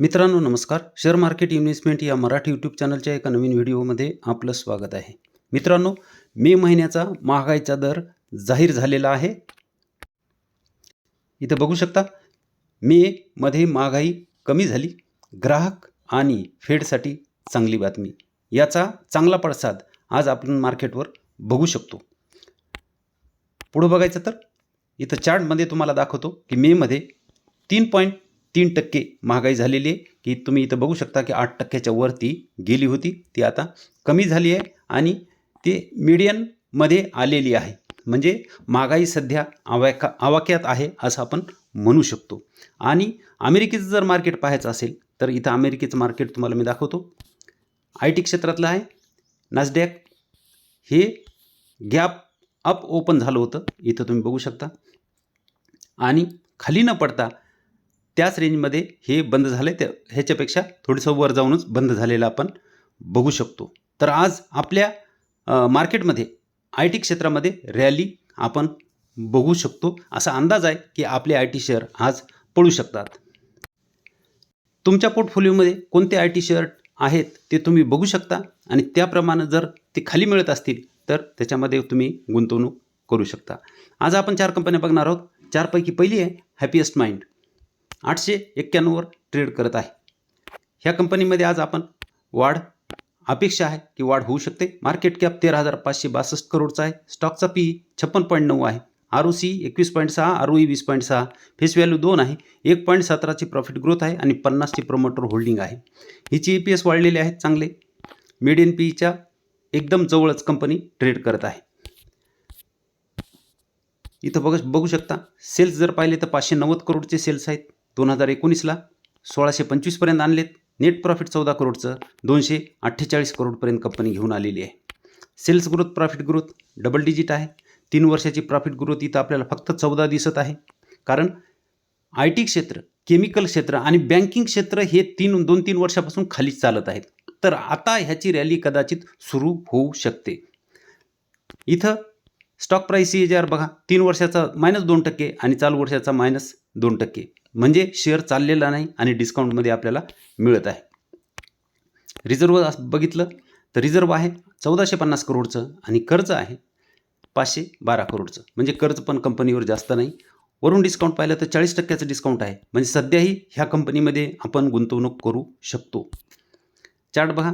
मित्रांनो नमस्कार. Share market investment या मराठी यूट्यूब चॅनलच्या एका नवीन व्हिडिओमध्ये आपलं स्वागत आहे. मित्रांनो मे महिन्याचा महागाईचा दर जाहीर झालेला आहे. इथं बघू शकता मेमध्ये महागाई कमी झाली. ग्राहक आणि फेडसाठी चांगली बातमी. याचा चांगला पडसाद आज आपण मार्केटवर बघू शकतो. पुढं बघायचं तर इथं चार्टमध्ये तुम्हाला दाखवतो की मेमध्ये तीन पॉईंट तीन टक्के महागाई झालेली आहे की तुम्ही इथं बघू शकता की आठ टक्क्याच्या वरती गेली होती ती आता कमी झाली आहे आणि ते मीडियनमध्ये आलेली आहे. म्हणजे महागाई सध्या आवाका आवाक्यात आहे असं आपण म्हणू शकतो. आणि अमेरिकेचं जर मार्केट पाहायचं असेल तर इथं अमेरिकेचं मार्केट तुम्हाला मी दाखवतो. आय टी क्षेत्रातलं आहे. नासडॅक हे गॅप अप ओपन झालं होतं इथं तुम्ही बघू शकता. आणि खाली न पडता त्याच रेंजमध्ये हे बंद झालं त्या ह्याच्यापेक्षा थोडंसं वर जाऊनच बंद झालेलं आपण बघू शकतो. तर आज आपल्या मार्केटमध्ये आय टी क्षेत्रामध्ये रॅली आपण बघू शकतो. असा अंदाज आहे की आपले आय टी शेअर आज पडू शकतात. तुमच्या पोर्टफोलिओमध्ये कोणते आय टी शेअर आहेत ते तुम्ही बघू शकता आणि त्याप्रमाणे जर ते खाली मिळत असतील तर त्याच्यामध्ये तुम्ही गुंतवणूक करू शकता. आज आपण चार कंपन्या बघणार आहोत. चारपैकी पहिली आहे हॅपीएस्ट माइंड आठशे एक्क्याण्णववर ट्रेड करत आहे. ह्या कंपनीमध्ये आज आपण वाढ अपेक्षा आहे की वाढ होऊ शकते. मार्केट कॅप तेरा हजार पाचशे बासष्ट करोडचा आहे. स्टॉकचा पी छप्पन पॉईंट नऊ आहे. आर ओ सी एकवीस पॉईंट सहा आर ओ ई वीस पॉईंट सहा. फेस व्हॅल्यू दोन आहे. एक पॉईंट सतराची प्रॉफिट ग्रोथ आहे आणि पन्नासची प्रमोटर होल्डिंग आहे. हिची ई पी एस वाढलेले आहेत चांगले. मिड एन पीच्या एकदम जवळच कंपनी ट्रेड करत आहे. इथं बघ बघू शकता. सेल्स जर पाहिले तर पाचशे नव्वद करोडचे सेल्स आहेत. दोन हजार एकोणीसला सोळाशे पंचवीसपर्यंत आणलेत. नेट प्रॉफिट चौदा करोडचं दोनशे अठ्ठेचाळीस करोडपर्यंत कंपनी घेऊन आलेली आहे. Sales growth profit growth double digit आहे. तीन वर्षाची प्रॉफिट ग्रोथ इथं आपल्याला फक्त चौदा दिसत आहे. कारण आय टी क्षेत्र केमिकल क्षेत्र आणि बँकिंग क्षेत्र हे तीन दोन तीन वर्षापासून खालीच चालत आहेत. तर आता ह्याची रॅली कदाचित सुरू होऊ शकते. इथं स्टॉक प्राईस सी आर बघा. तीन वर्षाचा मायनस दोन टक्के आणि चालू वर्षाचा मायनस दोन टक्के. म्हणजे शेअर चाललेला नाही आणि डिस्काउंटमध्ये आपल्याला मिळत आहे. रिझर्व बघितलं तर रिझर्व आहे चौदाशे पन्नास करोडचं आणि कर्ज आहे पाचशे बारा करोडचं म्हणजे कर्ज पण कंपनीवर जास्त नाही. वरून डिस्काउंट पाहिलं तर चाळीस टक्क्याचं डिस्काउंट आहे. म्हणजे सध्याही ह्या कंपनीमध्ये आपण गुंतवणूक करू शकतो. चार्ट बघा.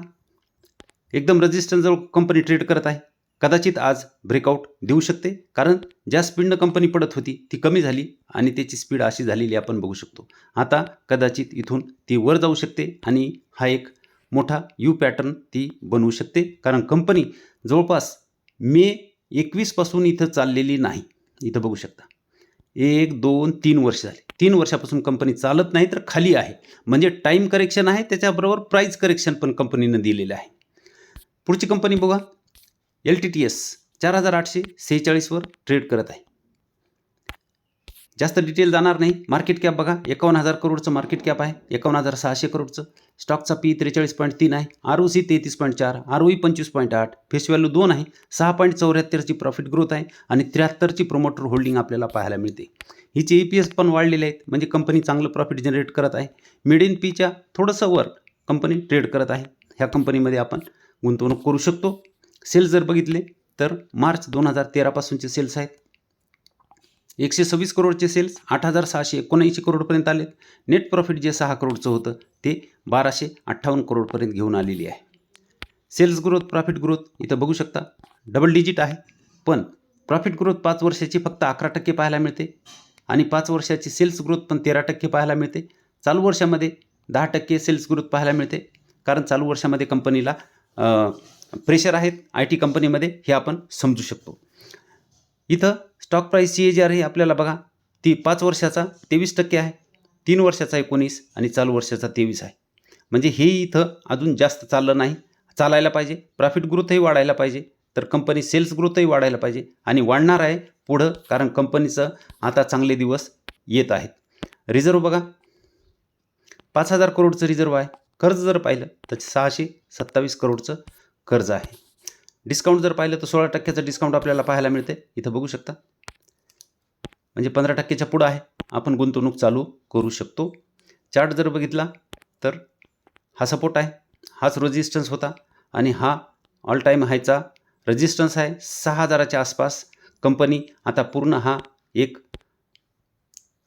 एकदम रजिस्टरजवळ कंपनी ट्रेड करत आहे. कदाचित आज ब्रेकआउट देऊ शकते. कारण ज्या स्पीडनं कंपनी पडत होती ती कमी झाली आणि त्याची स्पीड अशी झालेली आपण बघू शकतो. आता कदाचित इथून ती वर जाऊ शकते आणि हा एक मोठा यू पॅटर्न ती बनवू शकते. कारण कंपनी जवळपास मे एकवीसपासून इथं चाललेली नाही. इथं बघू शकता. एक दोन तीन वर्ष झाली. तीन वर्षापासून कंपनी चालत नाही तर खाली आहे. म्हणजे टाईम करेक्शन आहे त्याच्याबरोबर प्राईस करेक्शन पण कंपनीनं दिलेलं आहे. पुढची कंपनी बघा. एल टी टी एस चार हजार आठशे सेहेचाळीसवर ट्रेड करत आहे. जास्त डिटेल जाणार नाही. मार्केट कॅप बघा. एकावन्न हजार करोडचं मार्केट कॅप आहे. एकावन्न हजार सहाशे करोडचं. स्टॉकचा पी त्रेचाळीस पॉईंट तीन आहे. आर ओ सी तेहतीस पॉईंट चार आर ओ ई पंचवीस पॉईंट आठ फेस व्हॅल्यू दोन आहे. सहा पॉईंट चौऱ्याहत्तरची प्रॉफिट ग्रोथ आहे आणि त्र्याहत्तरची प्रोमोटर होल्डिंग आपल्याला पाहायला मिळते. हिचे ई पी एस पण वाढलेले आहेत. म्हणजे कंपनी चांगलं प्रॉफिट जनरेट करत आहे. मिड इन पीच्या थोडंसं वर कंपनी ट्रेड करत आहे. ह्या कंपनीमध्ये आपण गुंतवणूक करू शकतो. सेल्स जर बघितले तर मार्च दोन हजार तेरापासूनचे सेल्स आहेत. एकशे सव्वीस करोडचे सेल्स आठ हजार सहाशे एकोणऐंशी करोडपर्यंत आलेत नेट प्रॉफिट जे सहा करोडचं होतं ते बाराशे अठ्ठावन्न करोडपर्यंत घेऊन आलेली आहे. सेल्स ग्रोथ प्रॉफिट ग्रोथ इथं बघू शकता. डबल डिजिट आहे पण प्रॉफिट ग्रोथ पाच वर्षाची फक्त अकरा टक्के पाहायला मिळते आणि पाच वर्षाची सेल्स ग्रोथ पण तेरा टक्के पाहायला मिळते. चालू वर्षामध्ये दहा टक्के सेल्स ग्रोथ पाहायला मिळते कारण चालू वर्षामध्ये कंपनीला प्रेशर आहेत आय टी कंपनीमध्ये हे आपण समजू शकतो. इथं stock price C A G R हे आपल्याला बघा ती पाच वर्षाचा तेवीस टक्के आहे तीन वर्षाचा एकोणीस आणि चालू वर्षाचा तेवीस आहे. म्हणजे हे इथं अजून जास्त चाललं नाही. चालायला पाहिजे प्रॉफिट ग्रोथही वाढायला पाहिजे तर कंपनी सेल्स ग्रोथही वाढायला पाहिजे आणि वाढणार आहे पुढं कारण कंपनीचं आता चांगले दिवस येत आहेत. रिझर्व बघा पाच हजार करोडचं रिझर्व आहे. कर्ज जर पाहिलं तर सहाशे सत्तावीस करोडचं कर्ज आहे. डिस्काउंट जर पाहिलं तर सोळा टक्क्याचं डिस्काउंट आपल्याला पाहायला मिळते. इथं बघू शकता. म्हणजे पंधरा टक्क्याच्या पुढं आहे. आपण गुंतवणूक चालू करू शकतो. चार्ट जर बघितला तर हा सपोर्ट आहे. हाच रेजिस्टन्स होता. आणि हा ऑल टाईम हायचा रेजिस्टन्स आहे. सहा हजाराच्या आसपास कंपनी आता पूर्ण हा एक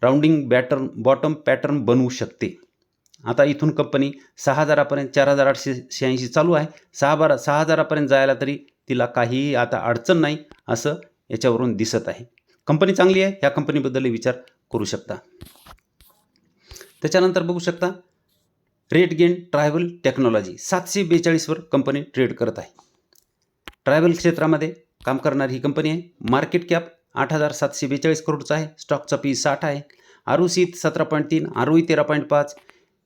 राऊंडिंग बॅटर्न बॉटम पॅटर्न बनवू शकते. आता इथून कंपनी सहा हजारापर्यंत चार हजार आठशे शहाऐंशी चालू आहे. सहा बारा सहा हजारापर्यंत जायला तरी तिला काहीही आता अडचण नाही असं याच्यावरून दिसत आहे. कंपनी चांगली आहे ह्या कंपनीबद्दलही विचार करू शकता. त्याच्यानंतर बघू शकता रेट गेन ट्रायबल टेक्नॉलॉजी सातशे बेचाळीसवर कंपनी ट्रेड करत आहे. ट्रॅव्हल क्षेत्रामध्ये काम करणारी ही कंपनी आहे. मार्केट कॅप आठ हजार सातशे बेचाळीस करोडचा आहे स्टॉकचा पी साठ आहे. आर ओ सी सतरा पॉईंट तीन आर ओ तेरा पॉईंट पाच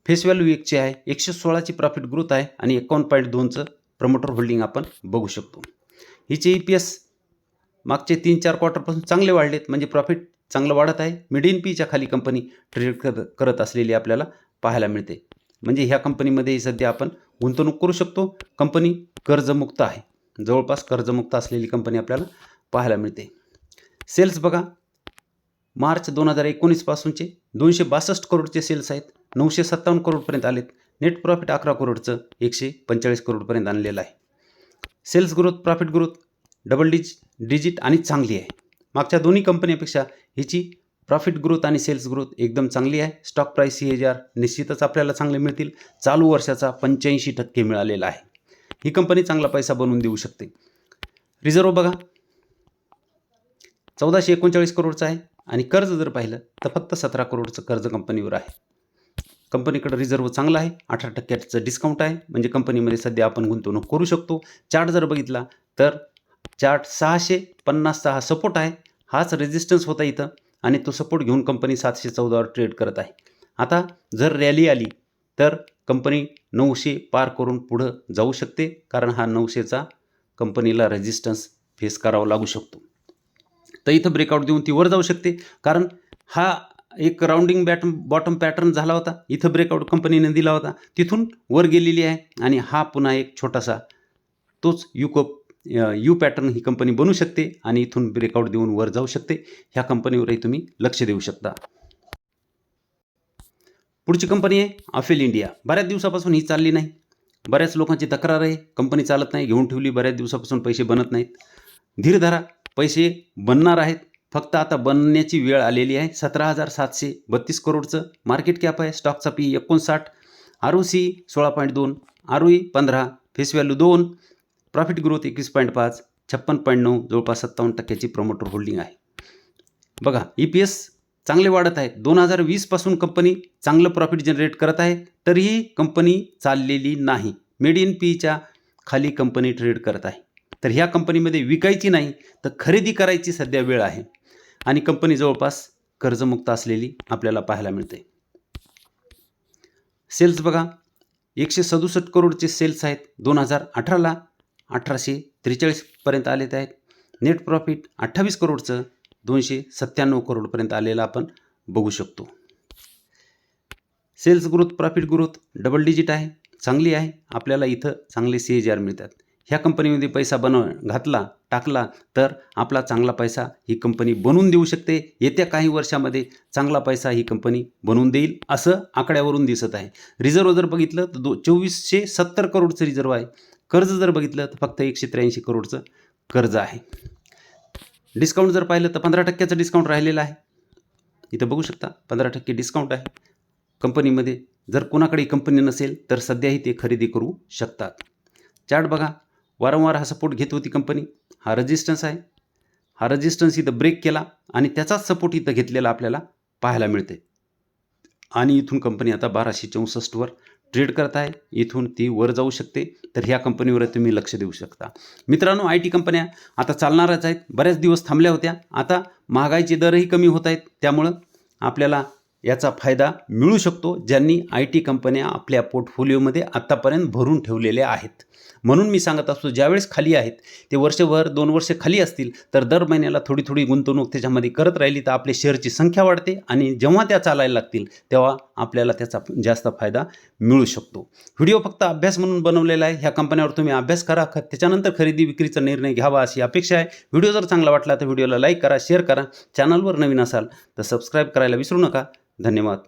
फेस व्हॅल्यू एकची आहे एकशे सोळाची प्रॉफिट ग्रोथ आहे आणि एकावन्न पॉईंट दोनचं प्रमोटर होल्डिंग आपण बघू शकतो. हिचे ई पी एस मागचे तीन चार क्वार्टरपासून चांगले वाढलेत म्हणजे प्रॉफिट चांगलं वाढत आहे. मिडियन पीच्या खाली कंपनी ट्रेड करत करत असलेली आपल्याला पाहायला मिळते. म्हणजे ह्या कंपनीमध्ये सध्या आपण गुंतवणूक करू शकतो. कंपनी कर्जमुक्त आहे. जवळपास कर्जमुक्त असलेली कंपनी आपल्याला पाहायला मिळते. सेल्स बघा. मार्च दोन हजार एकोणीसपासूनचे दोनशे बासष्ट करोडचे सेल्स आहेत. नऊशे सत्तावन्न करोडपर्यंत आलेत. नेट प्रॉफिट अकरा करोडचं एकशे पंचेचाळीस करोडपर्यंत आणलेलं आहे. Sales growth profit growth double dig digit आणि चांगली आहे. मागच्या दोन्ही कंपन्यापेक्षा हिची प्रॉफिट ग्रोथ आणि सेल्स ग्रोथ एकदम चांगली आहे. Stock price C H R निश्चितच आपल्याला चांगले मिळतील. चालू वर्षाचा पंच्याऐंशी टक्के मिळालेला आहे. ही कंपनी चांगला पैसा बनवून देऊ शकते. रिझर्व बघा. चौदाशे एकोणचाळीस करोडचं आहे आणि कर्ज जर पाहिलं तर फक्त सतरा करोडचं कर्ज कंपनीवर आहे. कंपनीकडं रिझर्व चांगला आहे अठरा टक्क्याचं डिस्काउंट आहे. म्हणजे कंपनीमध्ये सध्या आपण गुंतवणूक करू शकतो. चार्ट जर बघितला तर चार्ट सहाशे पन्नासचा हा सपोर्ट आहे. हाच रेजिस्टन्स होता इथं आणि तो सपोर्ट घेऊन कंपनी सातशे चौदावर ट्रेड करत आहे. आता जर रॅली आली तर कंपनी नऊशे पार करून पुढं जाऊ शकते कारण हा नऊशेचा कंपनीला रेजिस्टन्स फेस करावा लागू शकतो. तर इथं ब्रेकआउट देऊन ती वर जाऊ शकते कारण हा एक राऊंडिंग बॅटम बॉटम पॅटर्न झाला होता. इथं ब्रेकआउट कंपनीने दिला होता. तिथून वर गेलेली आहे आणि हा पुन्हा एक छोटासा तोच युकोप यू पॅटर्न ही कंपनी बनू शकते आणि इथून ब्रेकआउट देऊन वर जाऊ शकते. ह्या कंपनीवरही तुम्ही लक्ष देऊ शकता. पुढची कंपनी आहे अफेल इंडिया बऱ्याच दिवसापासून ही चालली नाही. बऱ्याच लोकांची तक्रार आहे. कंपनी चालत नाही. घेऊन ठेवली. बऱ्याच दिवसापासून पैसे बनत नाहीत. धीर धरा. पैसे बनणार आहेत. फक्त आता बनण्याची वेळ आलेली आहे. सतरा हजार सातशे बत्तीस करोडचं मार्केट कॅप आहे. स्टॉकचा पी एकोणसाठ. आर ओ सी सोळा पॉईंट दोन. आर ओ ई पंधरा. फेस व्हॅल्यू दोन. प्रॉफिट ग्रोथ एकवीस पॉईंट पाच. छप्पन पॉईंट नऊ. जवळपास सत्तावन्न टक्क्याची प्रमोटर होल्डिंग आहे. बघा ई पी एस चांगले वाढत आहेत. दोन हजार वीसपासून कंपनी चांगलं प्रॉफिट जनरेट करत आहे. तरीही कंपनी चाललेली नाही. मेड इन पीच्या खाली कंपनी ट्रेड करत आहे. तर ह्या कंपनीमध्ये विकायची नाही तर खरेदी करायची सध्या वेळ आहे. आणि कंपनी जवळपास कर्जमुक्त असलेली आपल्याला पाहायला मिळते. सेल्स बघा एकशे सदुसष्ट करोडचे सेल्स आहेत. दोन हजार अठराला अठराशे त्रेचाळीसपर्यंत आलेले आहेत. नेट प्रॉफिट अठ्ठावीस करोडचं दोनशे सत्त्याण्णव करोडपर्यंत आलेलं आपण बघू शकतो. Sales growth profit growth double digit आहे चांगली आहे. आपल्याला इथं चांगले सी एज आर मिळतात. ह्या कंपनीमध्ये पैसा बनव घातला टाकला तर आपला चांगला पैसा ही कंपनी बनवून देऊ शकते. येत्या काही वर्षामध्ये चांगला पैसा ही कंपनी बनवून देईल असं आकड्यावरून दिसत आहे. रिझर्व जर बघितलं तर दो चोवीसशे सत्तर करोडचं रिझर्व आहे. कर्ज जर बघितलं तर फक्त एकशे त्र्याऐंशी करोडचं कर्ज आहे. डिस्काउंट जर पाहिलं तर पंधरा टक्क्याचं डिस्काउंट राहिलेलं आहे. इथं बघू शकता पंधरा टक्के डिस्काउंट आहे. कंपनीमध्ये जर कोणाकडे कंपनी नसेल तर सध्याही ते खरेदी करू शकतात. चार्ट बघा. वारंवार हा सपोर्ट घेत होती कंपनी. हा रजिस्टन्स आहे. हा रजिस्टन्स इथं ब्रेक केला आणि त्याचाच सपोर्ट इथं घेतलेला आपल्याला पाहायला मिळते आणि इथून कंपनी आता बाराशे चौसष्टवर ट्रेड करत आहे इथून ती वर जाऊ शकते. तर ह्या कंपनीवर तुम्ही लक्ष देऊ शकता. मित्रांनो आय टी कंपन्या आता चालणारच आहेत. बऱ्याच दिवस थांबल्या होत्या. आता महागाईचे दरही कमी होत आहेत. त्यामुळं आपल्याला याचा फायदा मिळू शकतो ज्यांनी आय टी कंपन्या आपल्या पोर्टफोलिओमध्ये आत्तापर्यंत भरून ठेवलेल्या आहेत. म्हणून मी सांगत असतो ज्यावेळेस खाली आहेत ते वर्षभर दोन वर्षे खाली असतील तर दर महिन्याला थोडी थोडी गुंतवणूक त्याच्यामध्ये करत राहिली तर आपल्या शेअरची संख्या वाढते आणि जेव्हा त्या चालायला लागतील तेव्हा आपल्याला त्याचा जास्त फायदा मिळू शकतो. व्हिडिओ फक्त अभ्यास म्हणून बनवलेला आहे ह्या कंपन्यावर तुम्ही अभ्यास करा ख त्याच्यानंतर खरेदी विक्रीचा निर्णय घ्यावा अशी अपेक्षा आहे. व्हिडिओ जर चांगला वाटला तर व्हिडिओला लाईक करा शेअर करा. चॅनलवर नवीन असाल तर सबस्क्राईब करायला विसरू नका. धन्यवाद.